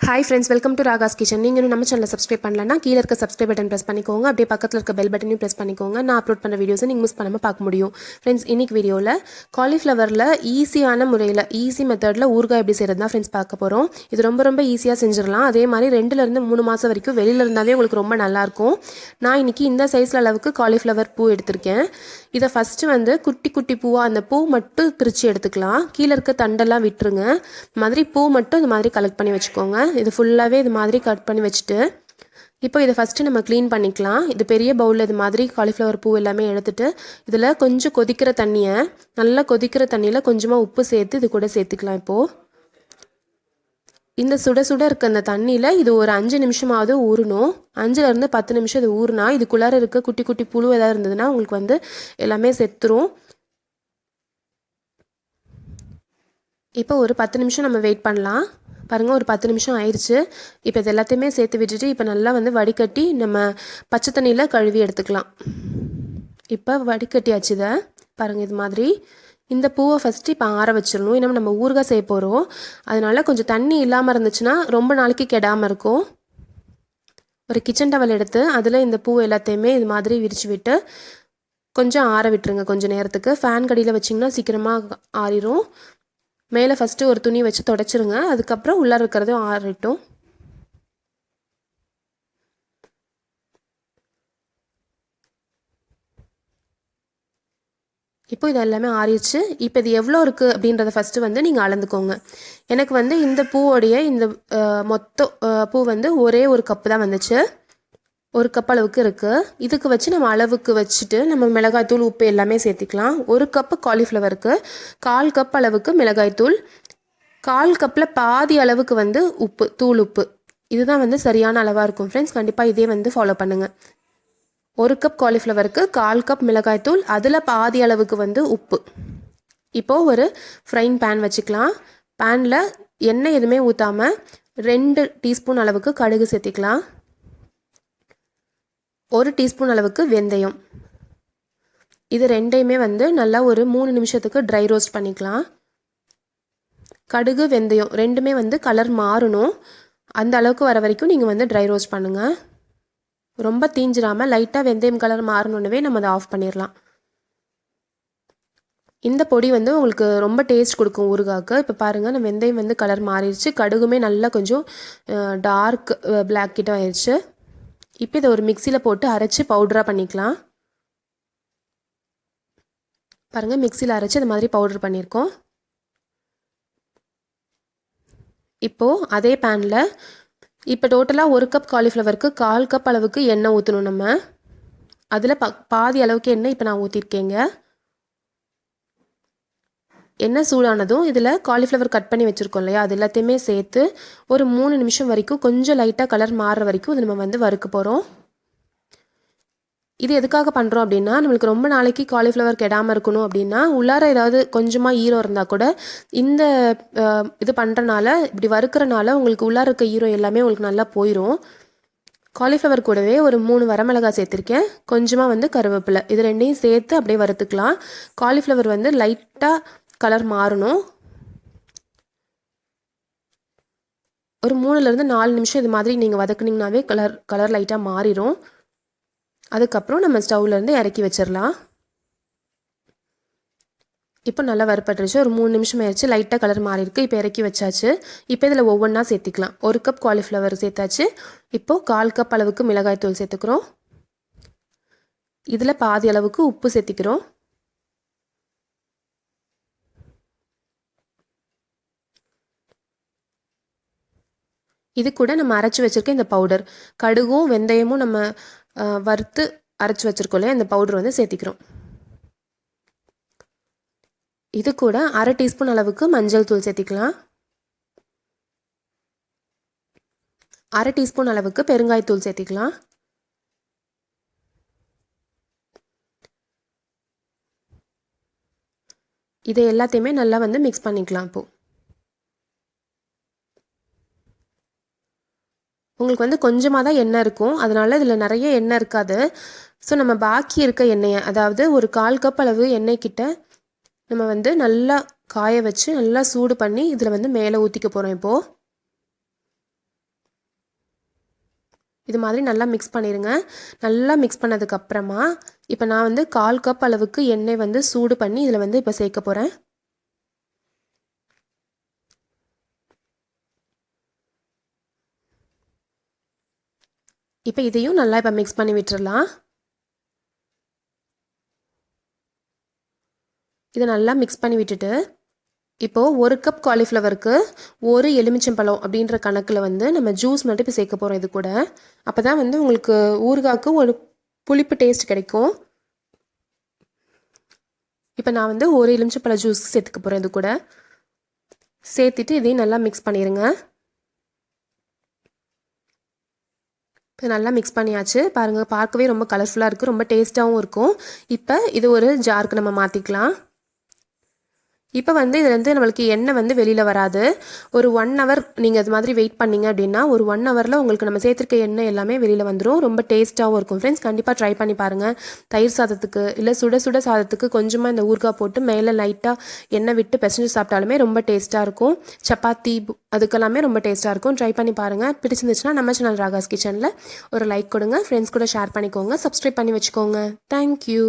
Hi friends welcome to Raga's kitchen நீங்கள் நம்ம சேனலை சப்ஸ்கிரைப் பண்ணலன்னா கீழே இருக்க சப்ஸ்கிரைப் பட்டன் ப்ரெஸ் பண்ணிக்கோங்க. அப்படியே பக்கத்தில் இருக்க பெல் பட்டனையும் ப்ரெஸ் பண்ணிக்கோங்க. நான் அப்லோட் பண்ண வீடியோஸை நீங்கள் மிஸ் பண்ணாமல் பார்க்க முடியும். ஃப்ரெண்ட்ஸ் இன்னைக்கு வீடியோவில் காலிஃப்ளவரில் ஈஸியான முறையில் ஈஸி மெத்தடில் ஊறுகாய் எப்படி செய்கிறது தான் ஃப்ரெண்ட்ஸ் பார்க்க போகிறோம் இது ரொம்ப ரொம்ப ஈஸியாக செஞ்சிடலாம். அதே மாதிரி ரெண்டுலேருந்து மூணு மாதம் வரைக்கும் வெளியில் இருந்தாலே உங்களுக்கு ரொம்ப நல்லாயிருக்கும் நான் இன்னைக்கு இந்த சைஸில் அளவுக்கு காலிஃப்ளவர் பூ எடுத்திருக்கேன். இதை ஃபஸ்ட்டு வந்து குட்டி குட்டி பூவாக அந்த பூ மட்டும் பிரித்து எடுத்துக்கலாம். கீழே இருக்க தண்டெல்லாம் விட்டுருங்க. இந்த மாதிரி பூ மட்டும் இந்த மாதிரி கலெக்ட் பண்ணி வச்சுக்கோங்க. இது ஃபுல்லாகவே இது மாதிரி கட் பண்ணி வச்சுட்டு இப்போ இதை ஃபஸ்ட்டு நம்ம க்ளீன் பண்ணிக்கலாம். இது பெரிய பவுலில் இது மாதிரி காலிஃப்ளவர் பூ எல்லாமே எடுத்துகிட்டு இதில் கொஞ்சம் கொதிக்கிற தண்ணியை நல்லா கொதிக்கிற தண்ணியில் கொஞ்சமாக உப்பு சேர்த்து இது கூட சேர்த்துக்கலாம் இப்போது இந்த சுட சுட இருக்க அந்த தண்ணியில் இது ஒரு அஞ்சு நிமிஷமாவது ஊறணும். அஞ்சுலேருந்து பத்து நிமிஷம் இது ஊறினா இதுக்குள்ளார இருக்க குட்டி குட்டி புழு ஏதாவது இருந்ததுன்னா உங்களுக்கு வந்து எல்லாமே செத்துரும். இப்போ ஒரு பத்து நிமிஷம் நம்ம வெயிட் பண்ணலாம். பாருங்கள் ஒரு பத்து நிமிஷம் ஆயிடுச்சு இப்போ இது எல்லாத்தையுமே சேர்த்து விட்டுட்டு இப்போ நல்லா வந்து வடிகட்டி நம்ம பச்சை தண்ணியில் கழுவி எடுத்துக்கலாம். இப்போ வடிகட்டியாச்சு இதை. பாருங்கள் இது மாதிரி. இந்த பூவை ஃபஸ்ட்டு இப்போ ஆற வச்சிடணும். இன்னும் நம்ம ஊறுகாய் செய்ய போகிறோம் அதனால கொஞ்சம் தண்ணி இல்லாமல் இருந்துச்சுன்னா ரொம்ப நாளைக்கு கெடாமல் இருக்கும். ஒரு கிச்சன் டவல் எடுத்து அதில் இந்த பூ எல்லாத்தையுமே இது மாதிரி விரித்து விட்டு கொஞ்சம் ஆற விட்டுருங்க. கொஞ்சம் நேரத்துக்கு. ஃபேன் கடியில் வச்சிங்கன்னா சீக்கிரமாக ஆறிடும் மேலே ஃபஸ்ட்டு ஒரு துணி வச்சு தொடச்சிருங்க. அதுக்கப்புறம் உள்ளே இருக்கிறதும் ஆறிட்டும். இப்போ இது எல்லாமே ஆறிடுச்சு. இப்போ இது எவ்வளோ இருக்குது அப்படின்றத ஃபஸ்ட்டு வந்து நீங்கள் அளந்துக்கோங்க. எனக்கு வந்து இந்த பூவோடைய இந்த மொத்த பூ வந்து ஒரே ஒரு கப்பு தான் வந்துச்சு. ஒரு கப் அளவுக்கு இருக்குது இதுக்கு வச்சு நம்ம அளவுக்கு வச்சுட்டு நம்ம மிளகாய்த்தூள் உப்பு எல்லாமே சேர்த்திக்கலாம். ஒரு கப்பு காலிஃப்ளவருக்கு கால் கப் அளவுக்கு மிளகாய்த்தூள் கால் கப்பில் பாதி அளவுக்கு வந்து உப்பு தூள் உப்பு. இதுதான் வந்து சரியான அளவாக இருக்கும். ஃப்ரெண்ட்ஸ் கண்டிப்பாக இதே வந்து ஃபாலோ பண்ணுங்கள் ஒரு கப் காலிஃப்ளவருக்கு கால் கப் மிளகாய்த்தூள் அதில் பாதி அளவுக்கு வந்து உப்பு. இப்போது ஒரு ஃப்ரைங் பேன் வச்சுக்கலாம். பேனில் எண்ணெய் எதுவுமே ஊற்றாமல் ரெண்டு டீஸ்பூன் அளவுக்கு கடுகு சேர்த்திக்கலாம். ஒரு டீஸ்பூன் அளவுக்கு வெந்தயம். இது ரெண்டையுமே வந்து நல்லா ஒரு மூணு நிமிஷத்துக்கு ட்ரை ரோஸ்ட் பண்ணிக்கலாம். கடுகு வெந்தயம் ரெண்டுமே வந்து கலர் மாறணும். அந்த அளவுக்கு வர வரைக்கும் நீங்கள் வந்து ட்ரை ரோஸ்ட் பண்ணுங்கள் ரொம்ப தீஞ்சிடாமல் லைட்டாக வெந்தயம் கலர் மாறணுன்னவே நம்ம அதை ஆஃப் பண்ணிடலாம் இந்த பொடி வந்து உங்களுக்கு ரொம்ப டேஸ்ட் கொடுக்கும் ஊறுகாக்கு. இப்போ பாருங்கள் நம்ம வெந்தயம் வந்து கலர் மாறிடுச்சு கடுகுமே நல்லா கொஞ்சம் டார்க் பிளாக் கிட்ட ஆயிடுச்சு இப்போ இதை ஒரு மிக்சியில் போட்டு அரைச்சி பவுடராக பண்ணிக்கலாம். பாருங்கள் மிக்சியில் அரைச்சி இந்த மாதிரி பவுடர் பண்ணியிருக்கோம் இப்போது அதே பேனில் இப்போ டோட்டலாக ஒரு கப் காலிஃப்ளவருக்கு கால் கப் அளவுக்கு எண்ணெய் ஊற்றணும் நம்ம. அதில் ப பாதி அளவுக்கு எண்ணெய் இப்போ நான் ஊற்றிருக்கேங்க எண்ணெய் சூடானதும் இதில் காலிஃப்ளவர் கட் பண்ணி வச்சுருக்கோம் இல்லையா? அது எல்லாத்தையுமே சேர்த்து ஒரு மூணு நிமிஷம் வரைக்கும் கொஞ்சம் லைட்டாக கலர் மாறுற வரைக்கும் இது நம்ம வந்து வறுக்க போகிறோம் இது எதுக்காக பண்ணுறோம் அப்படின்னா நம்மளுக்கு ரொம்ப நாளைக்கு காலிஃப்ளவர் கெடாமல் இருக்கணும் அப்படின்னா உள்ளார ஏதாவது கொஞ்சமாக ஈரம் இருந்தால் கூட இந்த இது பண்ணுறனால இப்படி வறுக்கிறனால உங்களுக்கு உள்ளார இருக்க ஈரம் எல்லாமே உங்களுக்கு நல்லா போயிடும் காலிஃப்ளவர் கூடவே ஒரு மூணு வரமிளகாய் சேர்த்துருக்கேன். கொஞ்சமாக வந்து கருவேப்பிலை. இது ரெண்டையும் சேர்த்து அப்படியே வறுத்துக்கலாம். காலிஃப்ளவர் வந்து லைட்டாக கலர் மாறணும். ஒரு மூணுலேருந்து நாலு நிமிஷம் இது மாதிரி நீங்கள் வதக்குனீங்கனாவே கலர் கலர் லைட்டாக மாறிடும் அதுக்கப்புறம் நம்ம ஸ்டவ்லேருந்து இறக்கி வச்சிடலாம் இப்போ நல்லா வறுப்பட்டுருச்சு ஒரு மூணு நிமிஷம் ஆயிடுச்சு. லைட்டாக கலர் மாறி இருக்குது இப்போ இறக்கி வச்சாச்சு. இப்போ இதில் ஒவ்வொன்றா சேர்த்திக்கலாம். ஒரு கப் காலிஃப்ளவர் சேர்த்தாச்சு. இப்போது கால் கப் அளவுக்கு மிளகாய் தூள் சேர்த்துக்கிறோம். இதில் பாதி அளவுக்கு உப்பு சேர்த்திக்கிறோம். இது கூட நம்ம அரைச்சி வச்சுருக்க இந்த பவுடர் கடுகும் வெந்தயமும் நம்ம வறுத்து அரைச்சி வச்சுருக்கோம் இல்லையா? இந்த பவுடர் வந்து சேர்த்திக்கிறோம். இது கூட அரை டீஸ்பூன் அளவுக்கு மஞ்சள் தூள் சேர்த்திக்கலாம். அரை டீஸ்பூன் அளவுக்கு பெருங்காயத்தூள் சேர்த்திக்கலாம். இதை எல்லாத்தையுமே நல்லா வந்து மிக்ஸ் பண்ணிக்கலாம் இப்போது உங்களுக்கு வந்து கொஞ்சமாக தான் எண்ணெய் இருக்கும். அதனால் இதில் நிறைய எண்ணெய் இருக்காது. ஸோ நம்ம பாக்கி இருக்க எண்ணெயை அதாவது ஒரு கால் கப் அளவு எண்ணெய் கிட்ட நம்ம வந்து நல்லா காய வச்சு நல்லா சூடு பண்ணி இதில் வந்து மேலே ஊற்றிக்க போகிறோம் இப்போது இது மாதிரி நல்லா மிக்ஸ் பண்ணிடுங்க நல்லா மிக்ஸ் பண்ணதுக்கப்புறமா இப்போ நான் வந்து கால் கப் அளவுக்கு எண்ணெய் வந்து சூடு பண்ணி இதில் வந்து இப்போ சேர்க்க போகிறேன் இப்போ இதையும் நல்லா இப்போ மிக்ஸ் பண்ணி விட்டுறலாம். இதை நல்லா மிக்ஸ் பண்ணி விட்டுட்டு இப்போது ஒரு கப் காலிஃப்ளவருக்கு ஒரு எலுமிச்சம்பழம் அப்படின்ற கணக்கில் வந்து நம்ம ஜூஸ் மட்டும் இப்போ சேர்க்க போகிறோம் இது கூட. அப்போ தான் வந்து உங்களுக்கு ஊறுகாய்க்கு ஒரு புளிப்பு டேஸ்ட் கிடைக்கும். இப்போ நான் வந்து ஒரு எலுமிச்சம்பழம் ஜூஸ் சேர்த்துக்க போகிறேன் இது கூட. சேர்த்துட்டு இதையும் நல்லா மிக்ஸ் பண்ணிடுங்க இப்போ நல்லா மிக்ஸ் பண்ணியாச்சு. பாருங்கள் பார்க்கவே ரொம்ப கலர்ஃபுல்லாக இருக்குது ரொம்ப டேஸ்ட்டாகவும் இருக்கும். இப்போ இது ஒரு ஜாருக்கு நம்ம மாற்றிக்கலாம் இப்போ வந்து இதுலேருந்து நம்மளுக்கு எண்ணெய் வந்து வெளியில் வராது. ஒரு ஒன் ஹவர் நீங்கள் அது மாதிரி வெயிட் பண்ணிங்க அப்படின்னா ஒரு ஒன் ஹவரில் உங்களுக்கு நம்ம சேர்த்துருக்க எண்ணெய் எல்லாமே வெளியில் வந்துடும் ரொம்ப டேஸ்ட்டாகவும் இருக்கும். ஃப்ரெண்ட்ஸ் கண்டிப்பாக ட்ரை பண்ணி பாருங்கள் தயிர் சாதத்துக்கு இல்லை சுட சுட சாதத்துக்கு கொஞ்சமாக இந்த ஊறுகாய் போட்டு மேலே லைட்டாக எண்ணெய் விட்டு பிசைஞ்சு சாப்பிட்டாலுமே ரொம்ப டேஸ்ட்டாக இருக்கும். சப்பாத்தி அதுக்கெல்லாமே ரொம்ப டேஸ்ட்டாக இருக்கும். ட்ரை பண்ணி பாருங்கள் பிடிச்சிருந்துச்சுன்னா நம்ம சேனல் ராகாஸ் கிச்சனில் ஒரு லைக் கொடுங்க. ஃப்ரெண்ட்ஸ் கூட ஷேர் பண்ணிக்கோங்க. சப்ஸ்கிரைப் பண்ணி வச்சுக்கோங்க. தேங்க்யூ